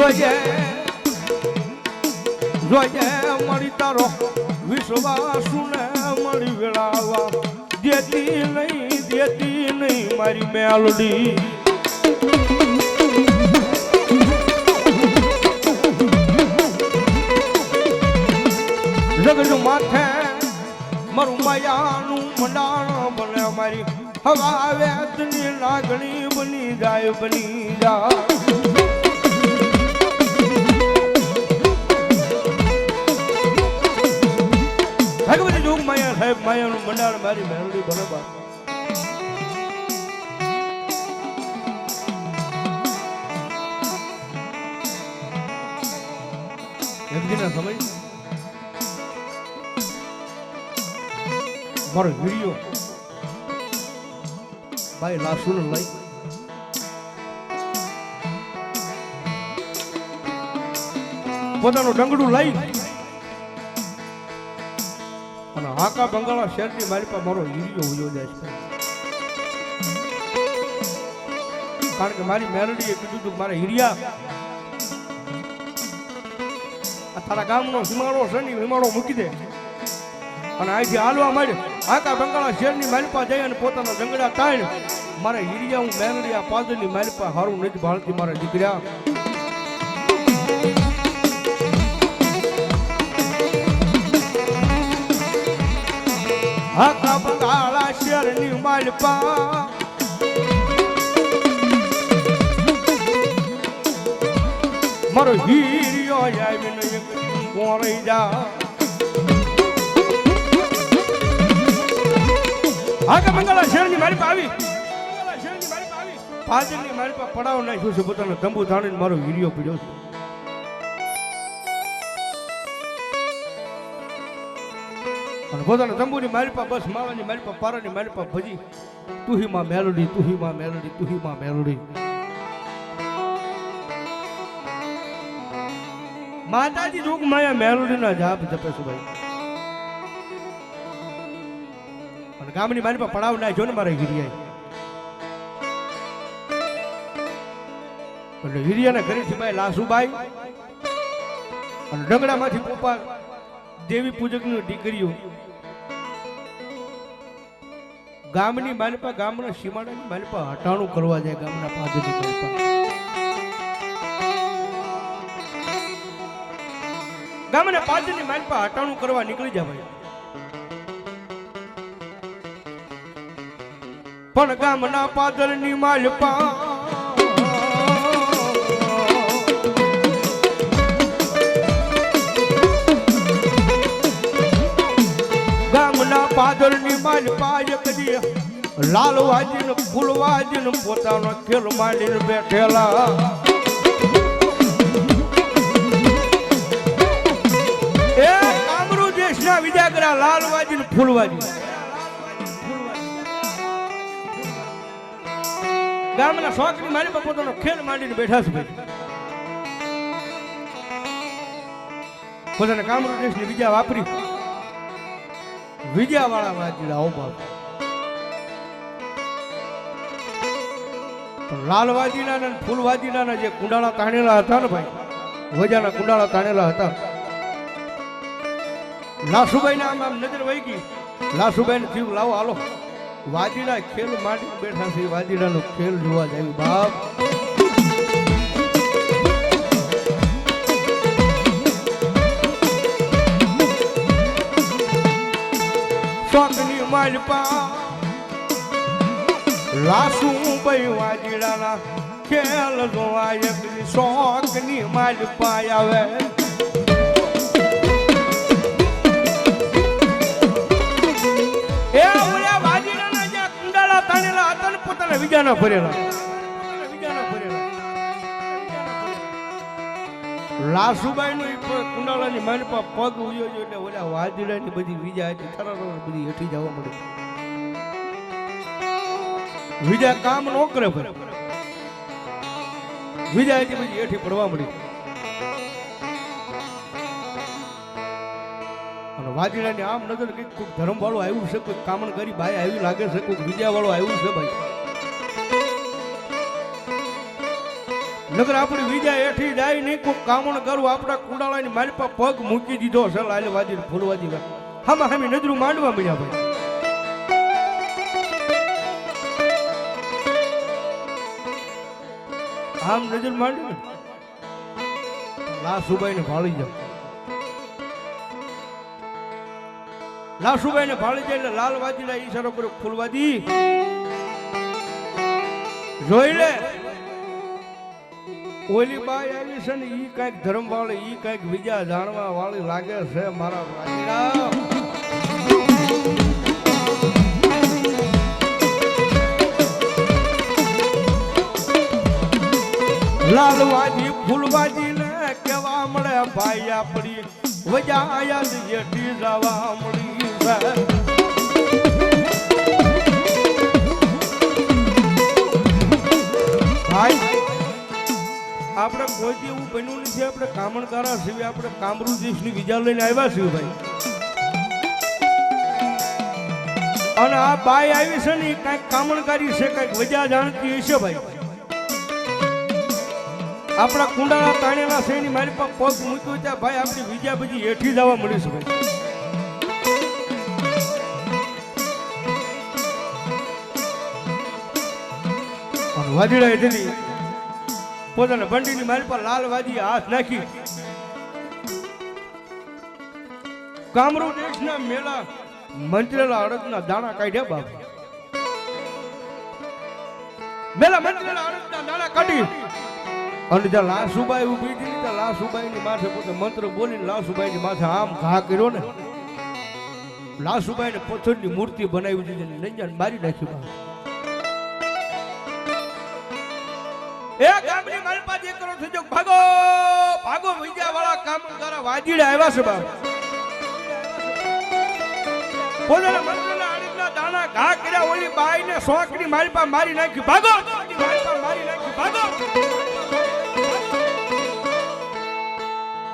જોઈએ જોઈએ મળી તારો વિશ્વાસ ને મળી વેળાવા. દેતી નહીં દેતી નહીં મારી મેલડી. રગડું માથે, મારું માયાનું મંડાણ બને મારી. હવા વેતની લાગણી બની જાય બની જાય. સાહેબ, માયાનું મંડાણ મારી મેલડી બરોબર. દિના સમય? મારો વીડિયો. ભાઈ લાસુ લઈ પોતાનું ડંગડું લઈ હાકા બંગાળા શહેરની મારી પાસે મારો હીરિયો ઉયો જાય છે. કારણ કે મારી મેલડીએ કીધું હતું મારા હીરિયા તારા ગામનો હિમાળો છે ને હિમાળો મૂકી દે. અને અહીંથી હાલવા માંડે. આકા બંગાળા શેરની માલપા જઈ અને પોતાના જંગડા તાણ મારે હિરિયા હું મેલડી પાદરની માલપા હારું નથી ભાળતી, મારા દીકરા. આકા બંગાળા શેરની માલપા. મારો હીરિયો આવીને એક કોણ જા. હક મંગળા શહેરની મારી આવી. પાદરની મારી પડાવ નાખ્યું છે, પોતાનો તંબુ તાણીને મારો હીરિયો પીડ્યો છે. અને પોતાના તંબુની મારી પાસે બસ માવાની મારી પાસે પારાની મારી પાસે ભજી. તુહી માં મેલોડી તુહી માં મેલોડી તુહી માં મેલોડી. માતાજી જોગ માયા મેલોડીના જાપ જપે છે ભાઈ. અને ગામની મારી પાસે પડાવ ના જો ને મારે હિરિયા એટલે હિરિયાના ઘરેથી ભાઈ લાસુભાઈ અને ડંગડામાંથી પોપા દેવી પૂજકની દીકરીઓ ગામની માલપા ગામના સીમાડાની માલપા હટાણું કરવા જાય ગામના પાદરની માલિપા ગામના પાદરની માલપા હટાણું કરવા નીકળી જાય ભાઈ પણ ગામના પાદરની માલપા ગામના પાદરની માલપા એક દી લાલવાજી ને ફૂલવાજી ને પોતાનો ખેલ માંડીને બેઠેલા. એ કામરૂ દેશના વિજાગરા લાલવાજી ને ફૂલવાજી ગામના છોકરી મારી પોતાનો ખેલ માંડીને બેઠા છે પોતાના કામરૂ દેશની વિજા વાપરી. વિદ્યા વાજડા આવો બાપ પણ લાલવાજીના ને જે કુંડાળા તાણેલા હતા ને ભાઈ, વજાના કુંડાળા તાણેલા હતા. લાસુભાઈ આમ આમ નજર વહી ગઈ. લાસુભાઈ ને થયું, લાવો, હાલો. વાજીના ખેલ માંડી બેઠા છે વાજીડાનો ખેલ જોવા જાય બાપ. માલપા. લાસુ ભાઈ વાજીડાના ખેલ જોવા એક શોખની માલપા આવે. એ વાજીડાના જ્યાં કુંડાળા તાણેલા પોતાના બીજાના ભરેલા. લાસુબાઈ કુંડાળાની મારી પા પગ ઉયો ગયો એટલે ઓલા વાજીડાની બધી વિજા હતી તરત બધી જવા મળી વિજા કામ નો કરે ભાઈ વિજા હતી બધી હેઠી પડવા મળી અને વાજીડાની આમ નજર કંઈક ધર્મ વાળું આવ્યું છે, કોઈ કામણ કરી ભાઈ આવ્યું લાગે છે કોઈક વિજયા વાળું આવ્યું છે ભાઈ. નગર આપણી બીજા એઠી જાય નહીં કોઈ કામણ કરું, આપણા કુડાળાની મારી પર પગ મૂકી દીધો છે લાલવાજી ફૂલવાજી હામાં હામી નજરું માંડવા મળ્યા ભાઈ. આમ નજર માંડી ને લાસુભાઈ ને ભાળી જાવ લાસુભાઈ ને ભાળી જાય એટલે લાલવાજી ના ઈશારો કર્યો ફૂલવાજી જોઈ લે. ઓલી બાઈ આવી છે ને, ઈ કંઈક ધર્મ વાળી ઈ કંઈક બીજા જાણવા વાળી લાગે છે મારા વાજીડા લાલવાજી ફૂલવાજી ને કેવા મળે, ભાઈ આપણી વજા આયા જેઠી જવા મળી ભાઈ આપણે કોઈ દી એવું બન્યું નથી, આપણે કામણકારા સિવાય આપણે કામરૂ દેશની વિજા લઈને આવ્યા છીએ ભાઈ. અને આ બાઈ આવી છે ને કાંઈક કામણકારી છે, કાંઈક વજા જાણતી હશે ભાઈ. આપણા કુંડાળા તાણેલા છે, એની મારી પાસે પગ મૂક્યો ત્યાં ભાઈ, આપણી વિજા બધી હેઠી જવા મળી ભાઈ. વાદળા એથી પોતાના ભંડીની મારી પર લાલ વાજી હાથ નાખી. કામરો દેશના મેલા મંત્રેલા અડદના દાણા કાઢ્યા બાપ. મેલા મંત્રેલા અડદના દાણા કાઢી. અને જ્યાં લાસુબાઈ ઊભી હતી ત્યાં લાસુબાઈ ની માથે પોતે મંત્ર બોલીને લાસુબાઈની માથે આમ ઘા કર્યો ને. લાસુબાઈને પથ્થરની મૂર્તિ બનાવી દીધી ને નંજાને મારી નાખી એ ગામની મારી પાસે એક કરોડ થઈ જાવ ભાગો ભાગો વિજયા વાળા કામ તારા આવ્યા છે બાપ. પોતાના મંત્રના દાણા ઘા કર્યા ઓલી બાઈ ને શોકની મારી પા મારી નાખી. ભાગો! મારી નાખી. ભાગો!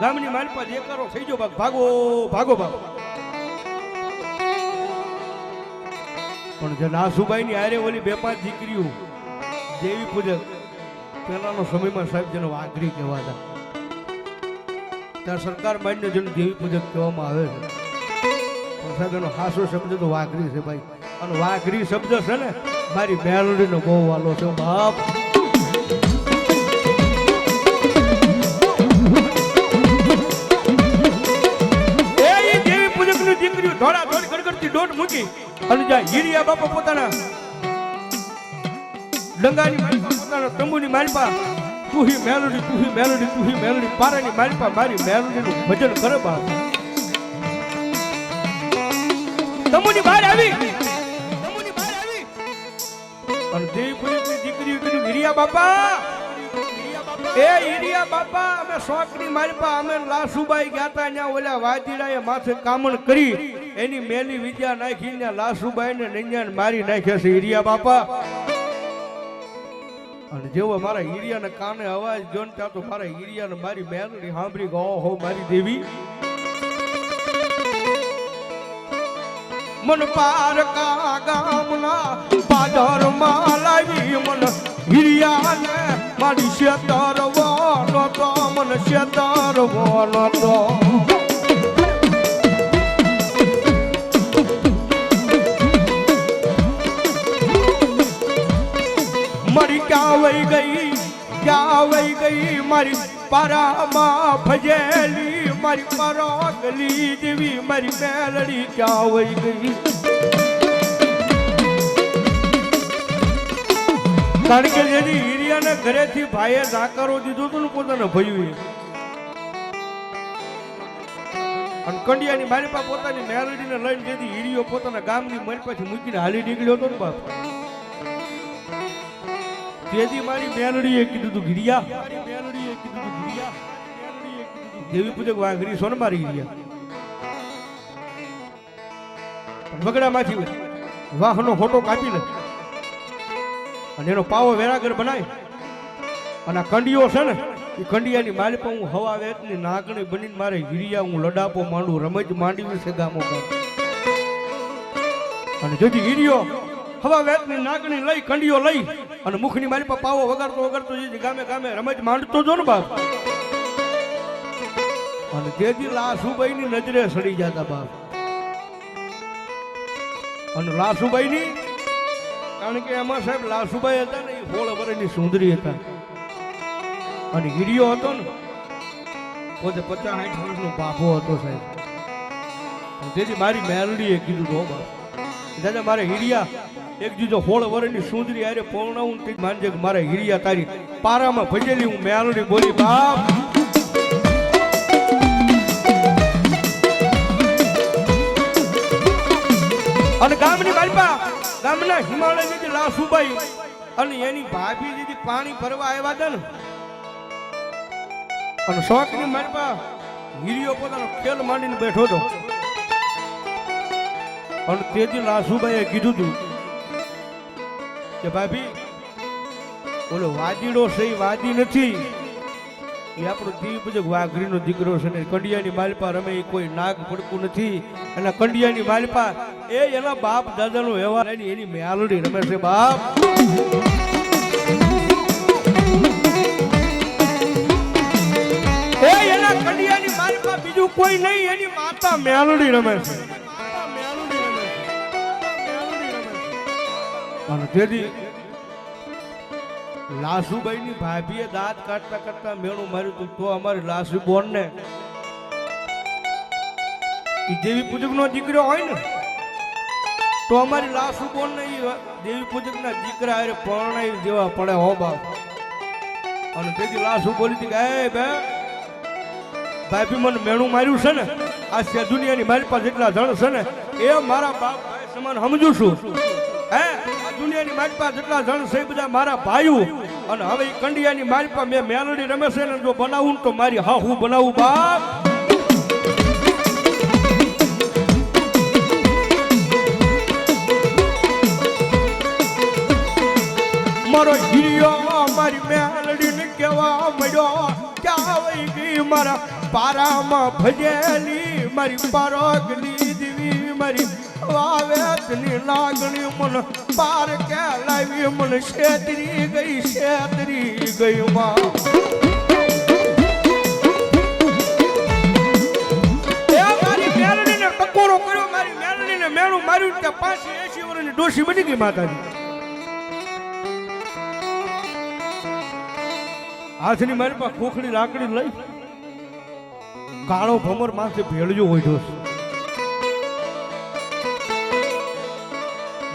ગામની મારી પાસે એક થઈ જાવ ભાગ ભાગો ભાગો ભાગો પણ જે નાસુભાઈ ની આરે ઓલી બે પાંચ દીકરીઓ, દેવી પૂજક, પહેલાનો સમયમાં સાહેબ જેનો વાઘરી કહેવાતા. ત્યાં સરકાર માન્ય જેને દેવી પૂજક કહેવામાં આવે છે. પણ સાહેબ, એનો હાસો શબ્દ તો વાઘરી છે ભાઈ. અને વાઘરી શબ્દ છે ને, મારી મેલોડીનો બહુ વાલો છે, બાપ. ધોળા ધોળી ગડગડતી દોટ મૂકી અને જ્યાં હીરિયા બાપા પોતાના ડંગાની માલપા પોતાના તંબુની માલપા તું હી મેલોડી તું હી મેલોડી તું હી મેલોડી, પારાની માલપા મારી મેલોડીનું ભજન કરે બા. તમુની બહાર આવી. તમુની બહાર આવી. અને દેવી પૂજકની દીકરીઓ કીધું, હીરિયા બાપા, એ હીરિયા બાપા, અમે શોખની મારી પા અમે લાસુબાઈ ગયા હતા ત્યાં ઓલા વાદીડાએ માથે કામણ કરી. એની મેલી વિદ્યા નાખી ને લાસુબાઈને નૈયાને મારી નાખ્યા છે, હીરિયા બાપા અને જેવો મારા હીરિયાના કાને અવાજ જોન ત્યાં તો મારા હીરિયાને મારી મેલડી સાંભળી ગો હો મારી દેવી. મન પાર કા ગામના પાદરમાં લાવી, મન હીરિયાને મારી શેતર વાનો તો મન શેતર વાનો તો ક્યાં વહી ગઈ? ક્યાં વહી ગઈ? મારી પારામાં ભજેલી, મારી પરોગલી જેવી મારી મેલડી ક્યાં વહી ગઈ? કારણ કે જેની હિરિયાને ઘરેથી ભાઈએ નાકારો દીધો હતું ને પોતાને ભયું અને કંડિયાની મારી પાસે પોતાની મેલડીને લઈને જેથી હીરીઓ પોતાના ગામની મારી પાસે મૂકીને હાલી નીકળ્યો હતો ને બાપ. તેથી મારી મેલડીએ કીધું તું દેવી પૂજક વાઘરી સોન મારી ગિરિયા બગડામાંથી વાહનો ફોટો કાપી લે. અને એનો પાવો વેરાગર બનાય. અને આ કંડીઓ છે ને, એ કંડિયાની માલી પર હું હવા વેચની નાગણી બનીને મારે ગિરિયા હું લડાપો માંડું રમત માંડવી છે ગામો અને જોજી ગિરિયો હવા વેતની નાગણી લઈ, કંડીઓ લઈ અને મુખની મારી પાસે પાવો વગાડતો વગાડતો જે ગામે ગામે રમત માંડતો જો ને બાપ. અને તેથી લાસુભાઈ ની નજરે સડી જતા બાપ. અને લાસુભાઈ ની કારણ કે એમાં સાહેબ લાસુભાઈ હતા ને એ સોળ વર્ષની સુંદરી હતા. અને હીરિયો હતો ને, પોતે પચાસ સાઠ વર્ષનો બાપો હતો સાહેબ. તેથી મારી એ કીધું તો બાપ. દાદા, મારે હીરિયા એક દીધો હોળ વરની સુંદરી આરે પૌર્ણાવું તે માનજે મારે હીરિયા તારી પારામાં ભજેલી હું મેલડી બોલી, બાપ! અને ગામની માલપા ગામના હિમાલય જે લાસુભાઈ અને એની ભાભી જે પાણી ભરવા આવ્યા હતા ને, અને શોખની માલપા હીરિયો પોતાનો ખેલ માંડીને બેઠો હતો. અને તેથી લાસુભાઈએ કીધું તું કે ભાભી, ઓલો વાદીડો છે, એ વાદી નથી. એ આપણો દીપ જ વાઘરીનો દીકરો છે ને કંડિયાની માલપા રમે, એ કોઈ નાગ પડકું નથી. અને કંડિયાની માલપા, એ એના બાપ દાદાનો વ્યવહાર એની મેલડી રમે છે, બાપ. એ એના કંડિયાની માલપા બીજું કોઈ નહીં, એની માતા મેલડી રમે છે. અને તેથી લાસુભાઈ ની ભાભીએ દાંત કાઢતા કાઢતા મેળું માર્યું હતું. તો અમારી લાસુ બોન ને દેવી પૂજક નો દીકરો હોય ને, તો અમારી લાસુ બોન ને દેવી પૂજક ના દીકરા અરે પરણાઈ દેવા પડે હો બાપ. અને તેથી લાસુ બોલી હતી કે બે ભાભી મને મેણું માર્યું છે ને, આ છે દુનિયાની મારી પાસે એટલા જણ છે ને, એ મારા બાપ ભાઈ સમાન સમજુ છું. હે? આ માલપા જેટલા જણ છે બધા મારા ભાઈઓ. અને હવે કંડિયાની માલપા મેં મેલડી રમે ને જો બનાવું તો મારી હા હું બનાવું બાપ. મારો હીરો મારી મેલડીને કેવા મળ્યો? ક્યાં વઈ ગઈ મારા પારામાં ભજેલી? મારી પારોગની દીવી મારી વાવેતની લાગણી મન. પાર કે લાવી મન શેતરી ગઈ શેતરી ગઈ માં. મેળું માર્યું પાછી એસી વર્ષની ડોસી બની ગઈ માતાજી. હાથની મારી પાસે ખોખડી, લાકડી લઈ. કાળો ભમર માથે ભેળજો હોય છે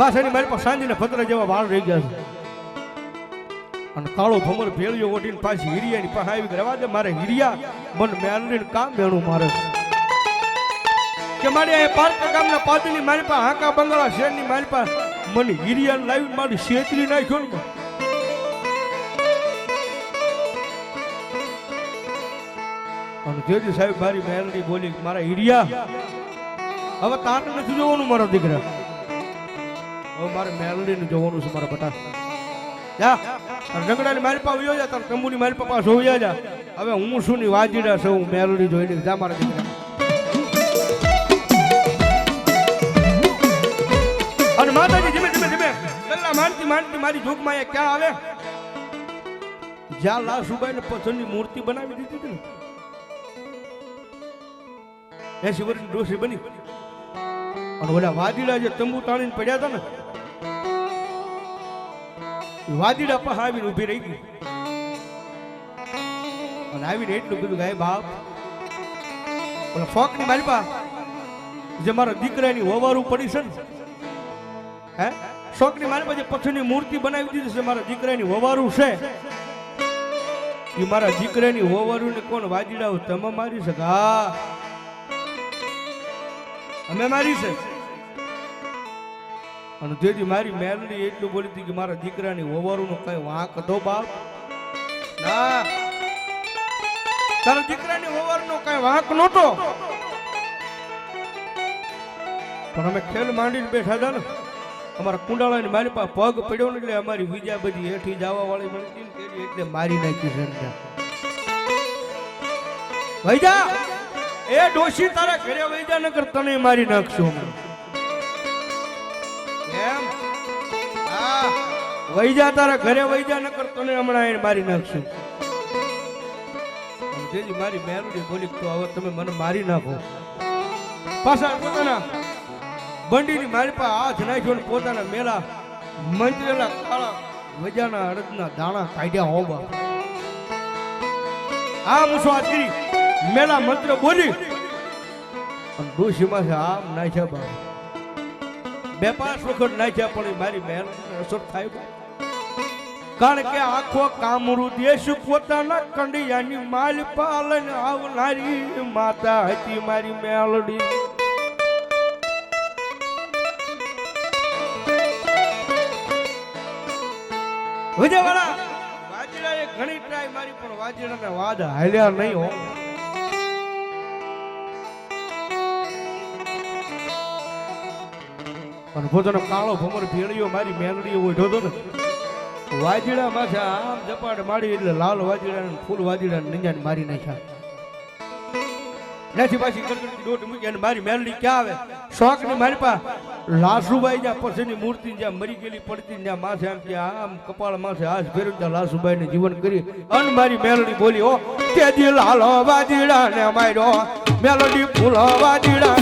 માથાની મારી પાસે સાંજને ભદ્ર જેવા વાળ રહી ગયા છે. અને કાળો ભમર ભેળજો ઓઢીને પાછી હિરિયાની પાસે આવી રવા દે, મારે હિરિયા, મન મેલડીને કામ મેણું મારે કે મારી આ પાર્ક ગામના પાદની મારી પાસે, હાકા બંગલા શેરની મારી પાસે, મને હીરિયા લાવી મારી શેતરી નાખ્યો ને અને જેજી સાહેબ મારી મેલડી બોલી, મારા હિરિયા, હવે તારે નથી જોવાનું મારા દીકરા. હવે મારે મેલડીને જોવાનું છે મારા બટા. જા રંગડાની મારી પાસે વયો જા, તાર તંબુની પાસે જોઈ જા. હવે હું શું ની વાજીડા છું, હું મેલડી જોઈને જા મારા દીકરા અને માતાજી, ધીમે ધીમે ધીમે. ગલ્લા માનતી માનતી મારી જોગમાં એ ક્યાં આવે? જ્યાં લાસુબાઈ ને પથ્થરની મૂર્તિ બનાવી દીધી હતી ને. એસી વર્ષની ડોસી બની. અને ઓલા વાદીડા જે તંબુ તાણીને પડ્યા હતા ને વાદીડા પાસે આવીને ઊભી રહી ગઈ. અને આવીને એટલું કીધું ગાય બાપ, ઓલા ફોકની મારી પા, જે મારા દીકરાની હોવારું પડી છે ને, હે? શોકની મારી પાસે પથ્થરની મૂર્તિ બનાવી દીધી છે મારા દીકરાની હોવારું છે, એ મારા દીકરાની હોવારું ને કોણ વાદીડા તમે મારી શકા અમે મારી છે. અને તેથી મારી મેલડી એટલું બોલી હતી કે મારા દીકરાની ઓવરનો કઈ વાંક હતો બાપ. ના. તારા દીકરાની ઓવરનો કઈ વાંક નહોતો. પણ અમે ખેલ માંડીને બેઠા હતા ને અમારા કુંડાળાની મારી પાસે પગ પડ્યો ને એટલે અમારી બીજા બધી હેઠી જવા વાળી મળી હતી એટલે મારી નાખી છે ભાઈ વૈજા એ ડોશી તારા ઘરે વૈજા નગર તને મારી નાખશું. અમે. વહી જા તારા ઘરે, વહી જા, નકર તને હમણાં એને મારી નાખશું. જેજી મારી મેરડી બોલી તો હવે તમે મને મારી નાખો. પાછા પોતાના બંડીની મારી પાસે હાથ નાખ્યો ને પોતાના મેલા મંજરેલા કાળા વજાના અડદના દાણા કાઢ્યા હોવા આ મુસવાદ કરી મેલા મંત્ર બોલી અને ડોશીમાં આમ નાખ્યા બા બે પાંચ વખત નાખ્યા પણ મારી મહેનત અસર થાય કારણ કે આખો કામરૂ દેશ પોતાના કંડિયાની માલ પાલન આવનારી માતા હતી મારી મેલડી. વિજયવાળા વાજીડાએ ઘણી ટ્રાય મારી, પણ વાજીડાને વાદ હાલ્યા નહીં હો. પણ પોતાનો કાળો ભમર ભેળિયો મારી મેલડી ઓઢો હતો ને. વાજીડા માથે આમ જપાટ મારી એટલે લાલ વાજડા ને ફૂલ વાજડા ને નિંજાને મારી નાખ્યા. નથી પાછી દોટ મૂકી અને મારી મેલડી ક્યાં આવે? શોખની મારી પા લાસુભાઈ જ્યાં પછીની મૂર્તિ જ્યાં મરી ગયેલી પડતી જ્યાં માથે આમ ત્યાં આમ કપાળ માથે હાથ ફેરવી ત્યાં લાસુભાઈ ને જીવન કરી અન મારી મેલડી બોલી, હો, તે દિલ હાલો વાજીડા ને માર્યો. મેલડી ફૂલ વાજીડા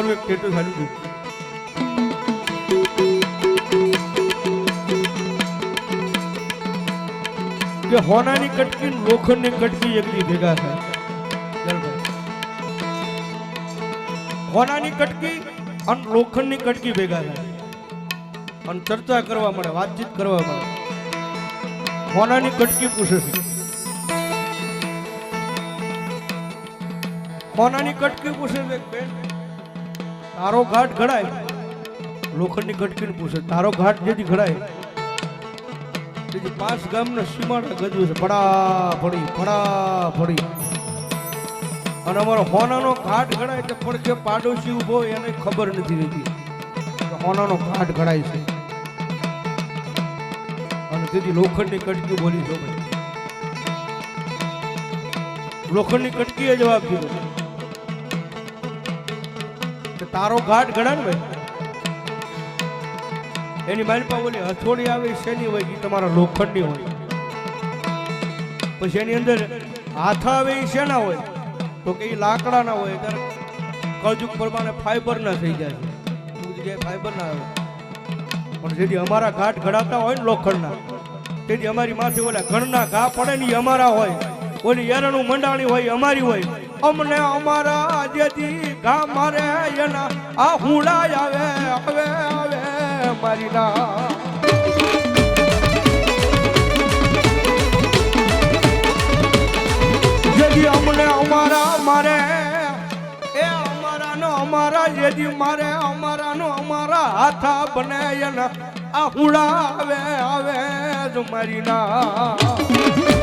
મારું એક ટેટુ હતું કે હોનાની કટકી ને લોખંડની કટકી એકલી ભેગા થાય હોનાની કટકી અને લોખંડની કટકી ભેગા થાય અને ચર્ચા કરવા મળે વાતચીત કરવા મળે હોનાની કટકી પૂછે છે હોનાની કટકી પૂછે છે બેન તારો ઘાટ ઘડાય. લોખંડની કટકીને પૂછે, તારો ઘાટ જેથી ઘડાય? તેથી પાંચ ગામના સીમાડા ગજવું છે ફડા ફડી ફડા ફડી અને અમારો હોનાનો ઘાટ ઘડાય તો પણ કે પાડોશી ઊભો એને ખબર નથી રહેતી. હોનાનો ઘાટ ઘડાય છે. અને તેથી લોખંડની કટકી બોલી છો લોખંડની કટકીએ જવાબ દીધો. તારો ઘાટ ને ભાઈ એની મારી પાસે ઓલી હથોડી આવે, શેની હોય એ તમારા લોખંડની હોય. પછી એની અંદર હાથ આવે એ શેના હોય? તો કે એ લાકડાના હોય. ત્યારે કળજુગ પ્રમાણે ફાઈબર ના થઈ જાય. અમુક જગ્યાએ ફાઈબર ના આવે. પણ જેથી અમારા ઘાટ ઘડાતા હોય ને લોખંડના, તેથી અમારી માથે ઓલા ઘરના ઘા પડે ને અમારા હોય. ઓલી એરણું મંડાણી હોય, અમારી હોય. અમને અમારા જેથી ઘા મારે એના આ હુડા આવે આવે આવે, મારી ના. જેથી અમને અમારા મારે, એ અમારા નો અમારા જેથી મારે અમારા નો અમારા હાથા બને એના આ હુડા આવે આવે જ મારી ના.